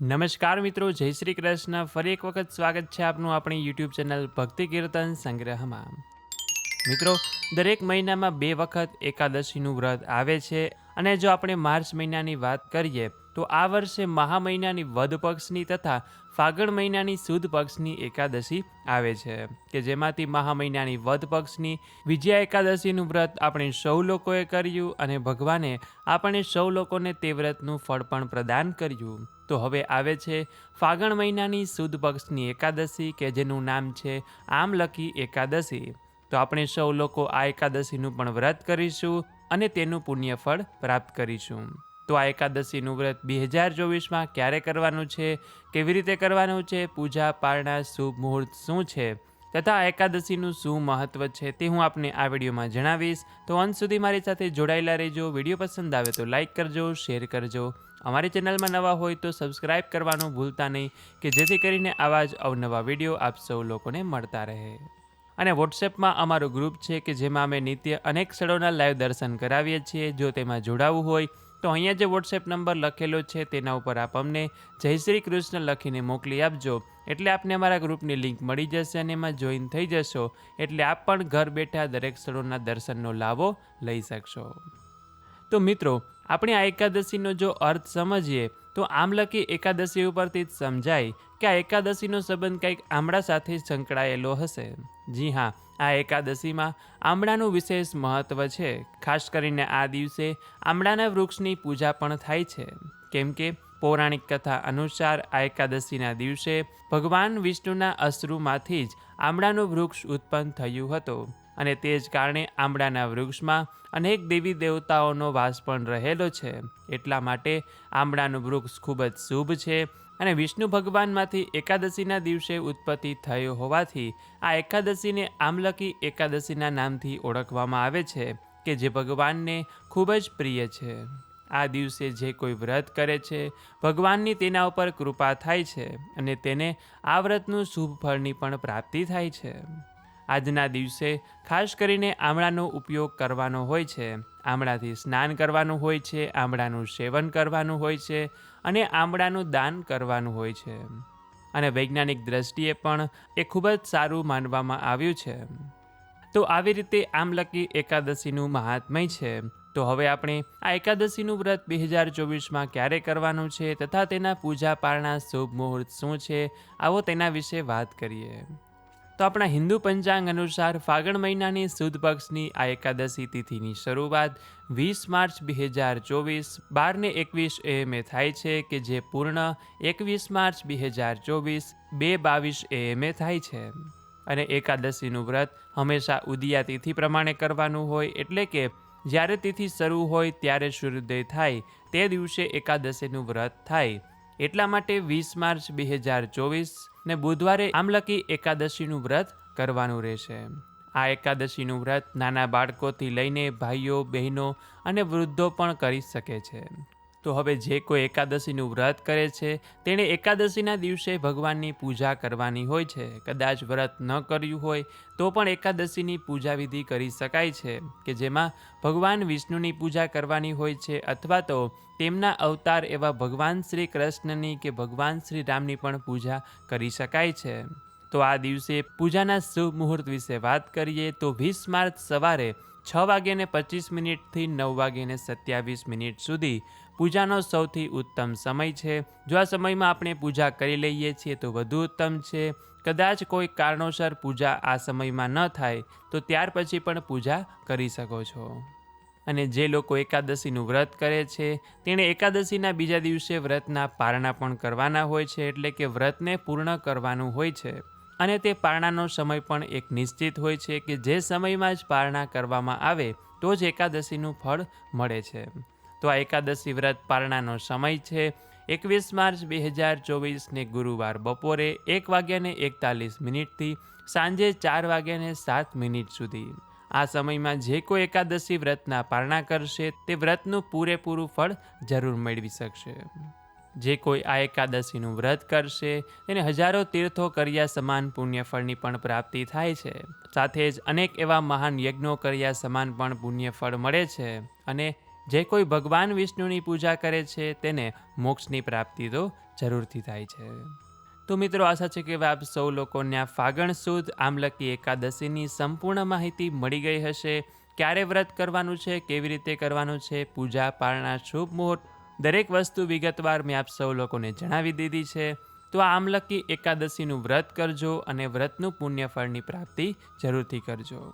નમસ્કાર મિત્રો, જય શ્રી કૃષ્ણ. ફરી એક વખત સ્વાગત છે આપનું આપણી યુટ્યુબ ચેનલ ભક્તિ કીર્તન સંગ્રહમાં. મિત્રો, દરેક મહિનામાં બે વખત એકાદશીનું વ્રત આવે છે અને જો આપણે માર્ચ મહિનાની વાત કરીએ, તો આ વર્ષે મહા મહિનાની વધ પક્ષની તથા ફાગણ મહિનાની સુદ પક્ષની એકાદશી આવે છે, કે જેમાંથી મહા મહિનાની વધ પક્ષની વિજયા એકાદશીનું વ્રત આપણે સૌ લોકોએ કર્યું અને ભગવાને આપણે સૌ લોકોને તે વ્રતનું ફળ પણ પ્રદાન કર્યું. તો હવે આવે છે ફાગણ મહિનાની સુદ પક્ષની એકાદશી કે જેનું નામ છે આમલકી એકાદશી. તો આપણે સૌ લોકો આ એકાદશીનું પણ વ્રત કરીશું અને તેનું પુણ્યફળ પ્રાપ્ત કરીશું. તો આ એકાદશીનું વ્રત બે હજાર ચોવીસમાં ક્યારે કરવાનું છે? કેવી રીતે કરવાનું છે? પૂજા પારણા શુભ મુહૂર્ત શું છે? તથા એકાદશીનું શું મહત્વ છે તે હું આપને આ વિડીયોમાં જણાવીશ. તો અંત સુધી મારી સાથે જોડાયેલા રહેજો. વીડિયો પસંદ આવે તો લાઇક કરજો, શેર કરજો. અમારી ચેનલમાં નવા હોય તો સબસ્ક્રાઇબ કરવાનું ભૂલતા નહીં કે જેથી કરીને આવા જ અવનવા વીડિયો આપ સૌ લોકોને મળતા રહે. અને વોટ્સએપમાં અમારું ગ્રુપ છે કે જેમાં અમે નિત્ય અનેક સ્થળોના લાઈવ દર્શન કરાવીએ છીએ. જો તેમાં જોડાવવું હોય તો અહીંયા જે વોટ્સએપ નંબર લખેલો છે તેના ઉપર આપ અમને જય શ્રી કૃષ્ણ લખીને મોકલી આપજો. એટલે આપને અમારા ગ્રુપની લિંક મળી જશે અને એમાં જોઈન થઈ જશો. એટલે આપ પણ ઘર બેઠા દરેક સ્થળોના દર્શનનો લાભો લઈ શકશો. તો મિત્રો આપણે આ એકાદશીનો જો અર્થ સમજીએ, તો આમલકી એકાદશી ઉપરથી જ સમજાય કે આ એકાદશીનો સંબંધ કંઈક આમળા સાથે સંકળાયેલો હશે. જી હા, આ એકાદશીમાં આમળાનું વિશેષ મહત્ત્વ છે. ખાસ કરીને આ દિવસે આમળાના વૃક્ષની પૂજા પણ થાય છે. કેમ કે પૌરાણિક કથા અનુસાર આ એકાદશીના દિવસે ભગવાન વિષ્ણુના અશ્રુમાંથી જ આમળાનું વૃક્ષ ઉત્પન્ન થયું હતું. અને તે જ કારણે આમળાના વૃક્ષમાં અનેક દેવી દેવતાઓનો વાસ પણ રહેલો છે. એટલા માટે આંબળાનું વૃક્ષ ખૂબ જ શુભ છે અને વિષ્ણુ ભગવાનમાંથી એકાદશીના દિવસે ઉત્પત્તિ થયો હોવાથી આ એકાદશીને આમલકી એકાદશીના નામથી ઓળખવામાં આવે છે, કે જે ભગવાનને ખૂબ જ પ્રિય છે. આ દિવસે જે કોઈ વ્રત કરે છે, ભગવાનની તેના ઉપર કૃપા થાય છે અને તેને આ વ્રતનું શુભ ફળની પણ પ્રાપ્તિ થાય છે. આજના દિવસે ખાસ કરીને આમળાનો ઉપયોગ કરવાનો હોય છે. આમળાથી સ્નાન કરવાનું હોય છે, આમળાનું સેવન કરવાનું હોય છે અને આમળાનું દાન કરવાનું હોય છે. અને વૈજ્ઞાનિક દ્રષ્ટિએ પણ એ ખૂબ જ સારું માનવામાં આવ્યું છે. તો આવી રીતે આમલકી એકાદશીનું મહાત્મય છે. તો હવે આપણે આ એકાદશીનું વ્રત બે હજાર ચોવીસમાં ક્યારે કરવાનું છે તથા તેના પૂજા પારણા શુભ મુહૂર્ત શું છે, આવો તેના વિશે વાત કરીએ. તો આપણા હિન્દુ પંચાંગ અનુસાર ફાગણ મહિનાની સુદ પક્ષની આ એકાદશી તિથિની શરૂઆત વીસ માર્ચ બે હજાર ચોવીસ બારને એકવીસ એએમએ થાય છે કે જે પૂર્ણ એકવીસ માર્ચ બે હજાર ચોવીસ બે બાવીસ એએમએ થાય છે. અને એકાદશીનું વ્રત હંમેશા ઉદિયા તિથિ પ્રમાણે કરવાનું હોય એટલે કે જ્યારે તિથિ શરૂ હોય ત્યારે સૂર્યોદય થાય તે દિવસે એકાદશીનું વ્રત થાય. એટલા માટે વીસ માર્ચ બે હજાર ચોવીસ ને બુધવારે આમલકી એકાદશીનું વ્રત કરવાનું રહેશે. આ એકાદશીનું વ્રત નાના બાળકોથી લઈને ભાઈઓ, બહેનો અને વૃદ્ધો પણ કરી શકે છે. તો હવે જે કોઈ એકાદશીનું વ્રત કરે છે, તેણે એકાદશીના દિવસે ભગવાનની પૂજા કરવાની હોય છે. કદાચ વ્રત ન કર્યું હોય, તો પણ એકાદશીની પૂજાવિધિ કરી શકાય છે, કે જેમાં ભગવાન વિષ્ણુની પૂજા કરવાની હોય છે અથવા તો તેમના અવતાર એવા ભગવાન શ્રી કૃષ્ણની કે ભગવાન શ્રી રામની પણ પૂજા કરી શકાય છે. તો આ દિવસે પૂજાના શુભ મુહૂર્ત વિશે વાત કરીએ, તો વીસ માર્ચ સવારે છ વાગ્યાને પચીસ મિનિટથી નવ વાગ્યાને સત્યાવીસ મિનિટ સુધી પૂજાનો સૌથી ઉત્તમ સમય છે. જો આ સમયમાં આપણે પૂજા કરી લઈએ છીએ તો વધુ ઉત્તમ છે. કદાચ કોઈ કારણોસર પૂજા આ સમયમાં ન થાય, તો ત્યાર પછી પણ પૂજા કરી શકો છો. અને જે લોકો એકાદશીનું વ્રત કરે છે, તેણે એકાદશીના બીજા દિવસે વ્રતના પારણા પણ કરવાના હોય છે, એટલે કે વ્રતને પૂર્ણ કરવાનું હોય છે. અને તે પારણાનો સમય પણ એક નિશ્ચિત હોય છે કે જે સમયમાં જ પારણા કરવામાં આવે, તો જ એકાદશીનું ફળ મળે છે. તો આ એકાદશી વ્રત પારણાનો સમય છે. એકવીસ માર્ચ બે હજાર ચોવીસને ગુરુવાર બપોરે એક વાગ્યાને એકતાલીસ મિનિટથી સાંજે ચાર વાગ્યાને સાત મિનિટ સુધી. આ સમયમાં જે કોઈ એકાદશી વ્રતના પારણા કરશે, તે વ્રતનું પૂરેપૂરું ફળ જરૂર મેળવી શકશે. જે કોઈ આ એકાદશીનું વ્રત કરશે, તેને હજારો તીર્થો કર્યા સમાન પુણ્યફળની પણ પ્રાપ્તિ થાય છે. સાથે જ અનેક એવા મહાન યજ્ઞો કર્યા સમાન પણ પુણ્યફળ મળે છે અને જે કોઈ ભગવાન વિષ્ણુની પૂજા કરે છે, તેને મોક્ષની પ્રાપ્તિ તો જરૂરથી થાય છે. તો મિત્રો, આશા છે કે આપ સૌ લોકોને આ ફાગણ સુદ, આમલકી એકાદશીની સંપૂર્ણ માહિતી મળી ગઈ હશે. ક્યારે વ્રત કરવાનું છે, કેવી રીતે કરવાનું છે પૂજા પારણા શુભ મુહૂર્ત, દરેક વસ્તુ વિગતવાર મેં આપ સૌ લોકોને જણાવી દીધી છે. તો આ આમલકી એકાદશીનું વ્રત કરજો અને વ્રતનું પુણ્યફળની પ્રાપ્તિ જરૂરથી કરજો.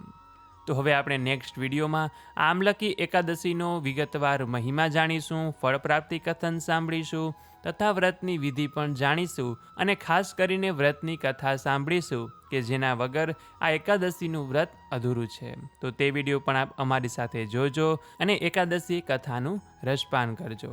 તો હવે આપણે નેક્સ્ટ વિડીયોમાં આમલકી એકાદશીનો વિગતવાર મહિમા જાણીશું ફળ પ્રાપ્તિ કથન સાંભળીશું તથા વ્રતની વિધિ પણ જાણીશું અને ખાસ કરીને વ્રતની કથા સાંભળીશું કે જેના વગર આ એકાદશીનું વ્રત અધૂરું છે. તો તે વીડિયો પણ આપ અમારી સાથે જોજો અને એકાદશી કથાનું રસપાન કરજો.